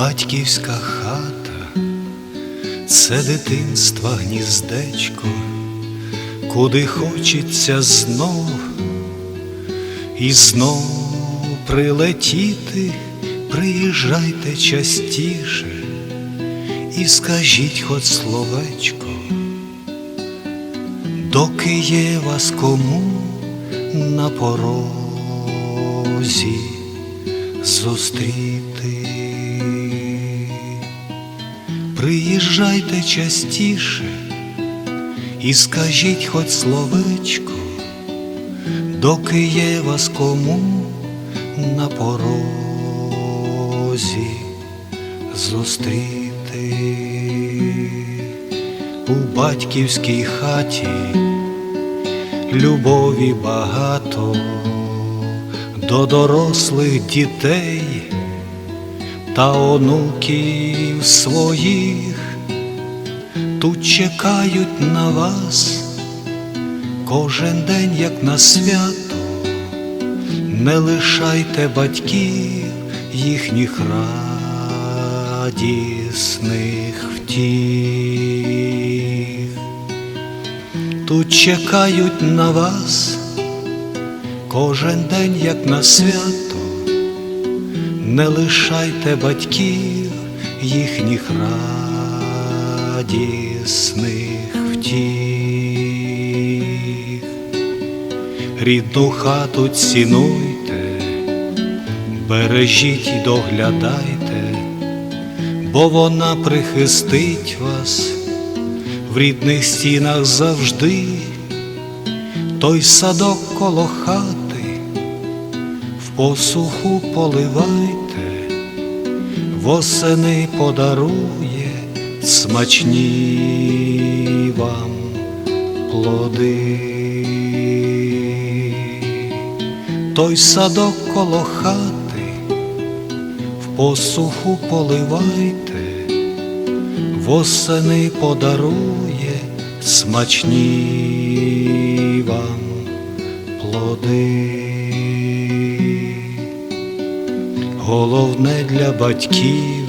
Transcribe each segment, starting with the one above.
Батьківська хата, це дитинства гніздечко, куди хочеться знов і знов прилетіти, приїжджайте частіше і скажіть хоч словечко, доки є вас кому на порозі зустріти. Приїжджайте частіше і скажіть хоч словечко, доки є вас кому на порозі зустріти. У батьківській хаті любові багато до дорослих дітей та онуків своїх. Тут чекають на вас кожен день, як на свято, не лишайте батьків їхніх радісних втіх. Тут чекають на вас кожен день, як на свято, не лишайте батьків їхніх радісних втіх. Рідну хату цінуйте, бережіть і доглядайте, бо вона прихистить вас в рідних стінах завжди, той садок коло хати, посуху поливайте, восени подарує смачні вам плоди. Той садок коло хати, в посуху поливайте, восени подарує смачні вам плоди. Головне для батьків,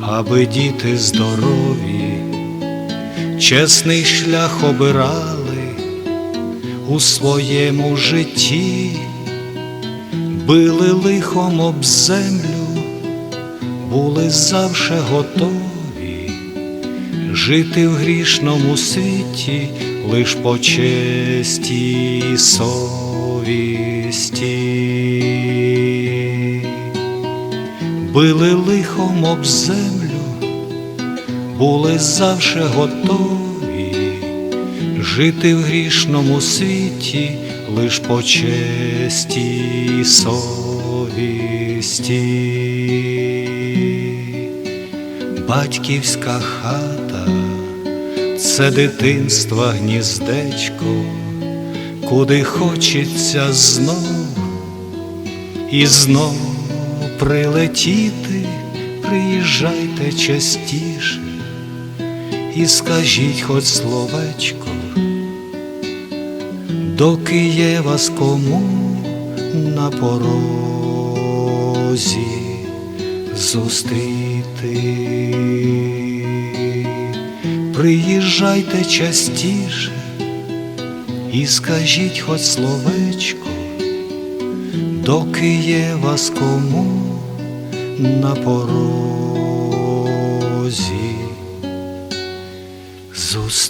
аби діти здорові, чесний шлях обирали у своєму житті, били лихом об землю, були завше готові жити в грішному світі лиш по честі і совісті. Били лихом об землю, були завше готові жити в грішному світі лиш по честі і совісті. Батьківська хата це дитинства гніздечко, куди хочеться знов і знов прилетіти, приїжджайте частіше і скажіть хоч словечко, доки є вас кому на порозі зустріти. Приїжджайте частіше і скажіть хоч словечко, доки є вас кому на порозі. Зустріч.